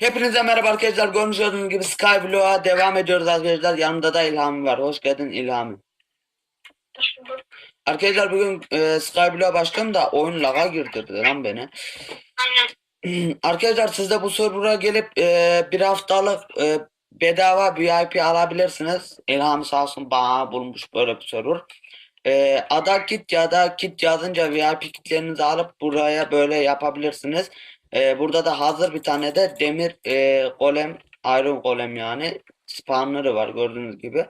Hepinize merhaba arkadaşlar. Görmüş olduğunuz gibi Skyblock'a devam ediyoruz arkadaşlar. Yanımda da İlhami var. Hoş geldin İlhami. Hoş bulduk. Arkadaşlar bugün e, Skyblock'a başladım da oyun laga girdirdi lan beni. Aynen. arkadaşlar siz de bu server'a gelip e, bir haftalık e, bedava VIP alabilirsiniz. İlhami sağ olsun bana bulmuş böyle bir server. E, ada kit ya da kit yazınca VIP kitlerinizi alıp buraya böyle yapabilirsiniz. E, burada da hazır bir tane de demir e, golem, iron golem yani spawnları var gördüğünüz gibi.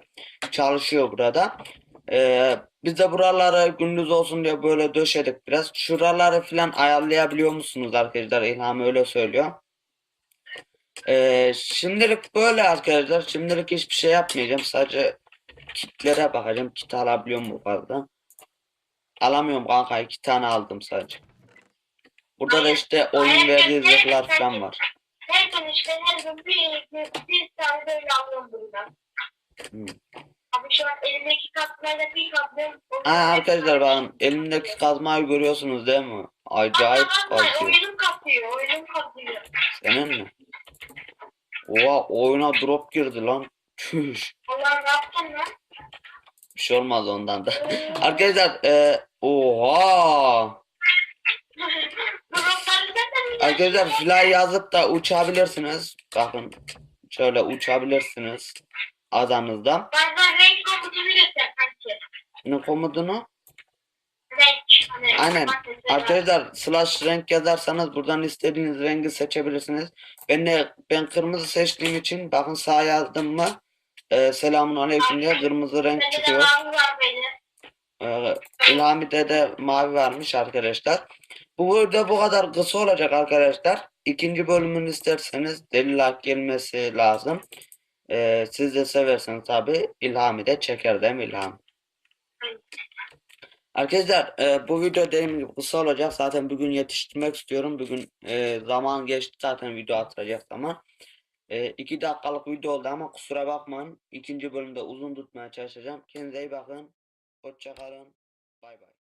Çalışıyor burada. E, biz de buraları gündüz olsun diye böyle döşedik biraz. Şuraları falan ayarlayabiliyor musunuz arkadaşlar? İlham öyle söylüyor. E, şimdilik böyle arkadaşlar. Şimdilik hiçbir şey yapmayacağım. Sadece kitlere bakacağım. Kit alabiliyor mu fazla? Alamıyorum kanka. iki tane aldım sadece. Burada da işte oyun verdiği zırhlar falan var. Her gün işte her gün bir, bir, bir tane böyle alıyorum buradan. Hmm. Abi şu an elimdeki katlayla bir katlıyorum. Ha arkadaşlar bakın elimdeki kazmayı görüyorsunuz değil mi? Acayip kazıyor. Oyunum katlıyor, oyunum katlıyor. Senin mi? Oha oyuna drop girdi lan. Tüş. Allah ne yaptın lan? Bir şey olmaz ondan da. Arkadaşlar e, oha. Dropları zaten bir Arkadaşlar fly yazıp da uçabilirsiniz. Bakın şöyle uçabilirsiniz adanızda. Renk sanki. Ne komutunu? Renk. Hani, Aynen. Arkadaşlar slash renk yazarsanız buradan istediğiniz rengi seçebilirsiniz. Ben de ben kırmızı seçtiğim için bakın sağ yazdım mı e, selamun aleyküm diye kırmızı renk Bende de çıkıyor. mavi var benim. Ee, İlhami'de de mavi varmış arkadaşlar. Bu video bu kadar kısa olacak arkadaşlar. İkinci bölümünü isterseniz deli like gelmesi lazım. Ee, siz de severseniz tabi İlhami de çeker değil mi İlhami? Arkadaşlar e, bu video dediğim gibi kısa olacak. Zaten bugün yetiştirmek istiyorum. Bugün e, zaman geçti zaten video atacak zaman. E, iki dakikalık video oldu ama kusura bakmayın. İkinci bölümde uzun tutmaya çalışacağım. Kendinize iyi bakın. Hoşça kalın. Bay bay.